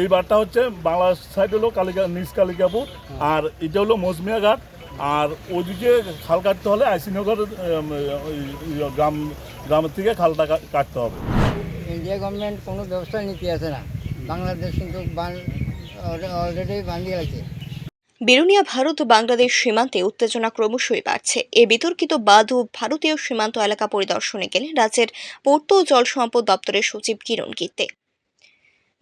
এই বারটা হচ্ছে বাংলা সাইড হলো কালিকা নিচ কালিকাপুর আর এটা হলো মজমিয়া ঘাট আর ওদিকে খাল কাটতে হলে আইসিনগর গ্রাম গ্রামের থেকে খালটা কাটতে হবে। ইন্ডিয়া গভর্নমেন্ট কোনো ব্যবস্থা নিতে আসে না। বাংলাদেশ কিন্তু অলরেডি বান্ধিয়ে আছে বেরুনিয়া ভারত ও বাংলাদেশ সীমান্তে উত্তেজনা ক্রমশই বাড়ছে। এ বিতর্কিত বাঁধ ও ভারতীয় সীমান্ত এলাকা পরিদর্শনে গেলেন রাজ্যের পূর্ত ও জল সম্পদ দপ্তরের সচিব কিরণ গীতে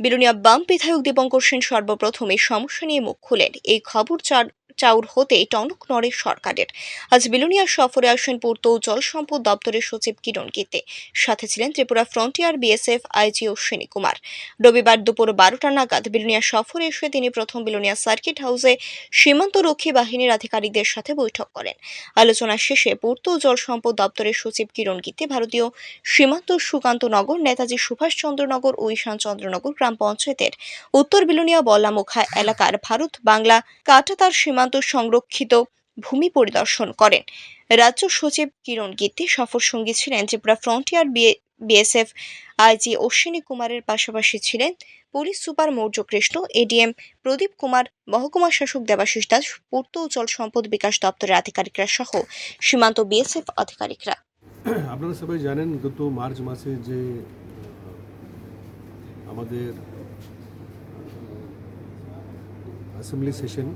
বিরুনিয়া বাম বিধায়ক দীপঙ্কর সেন সর্বপ্রথমে সমস্যা নিয়ে মুখ খুলেন। এই খবর চার চাউর হতে টনক নড়ে সরকারের। আজ বিলুনিয়া সফরে আসেন পূর্ত ও জল সম্পদ দপ্তরের সচিব কিরণ গীতে। সাথে ছিলেন Tripura frontier BSF IG Ashwini Kumar. রবিবার দুপুর বারোটা নাগাদ বিলুনিয়া সফরে এসে তিনি প্রথম বিলুনিয়া সার্কিট হাউসে সীমান্ত রক্ষী বাহিনীর আধিকারিকদের সাথে বৈঠক করেন। আলোচনা শেষে পূর্ত ও জল সম্পদ দপ্তরের সচিব কিরণ গীতে ভারতীয় সীমান্ত সুকান্ত নগর নেতাজি সুভাষচন্দ্রনগর ও ঈশানচন্দ্রনগর গ্রাম পঞ্চায়েতের উত্তর বিলুনিয়া বল্লামুখা এলাকার ভারত বাংলা কাটাতার সীমান্ত সংরক্ষিত ভূমি পরিদর্শন করেন। রাজ্য সচিব কিরণ গীতে সফর সঙ্গী ছিলেন Tripura frontier BSF IG Ashwini কুমারের পাশাপাশি ছিলেন police super Mourya Krishna ADM Pradip Kumar, মহকুমা শাসক দেবাশিস দাস, পূর্ত জল সম্পদ বিকাশ দপ্তরের আধিকারিকরা সহ সীমান্ত বিএসএফ আধিকারিকরা। আপনারা সবাই জানেন গত মার্চ মাসে যে, আমাদের অ্যাসেম্বলি সেশন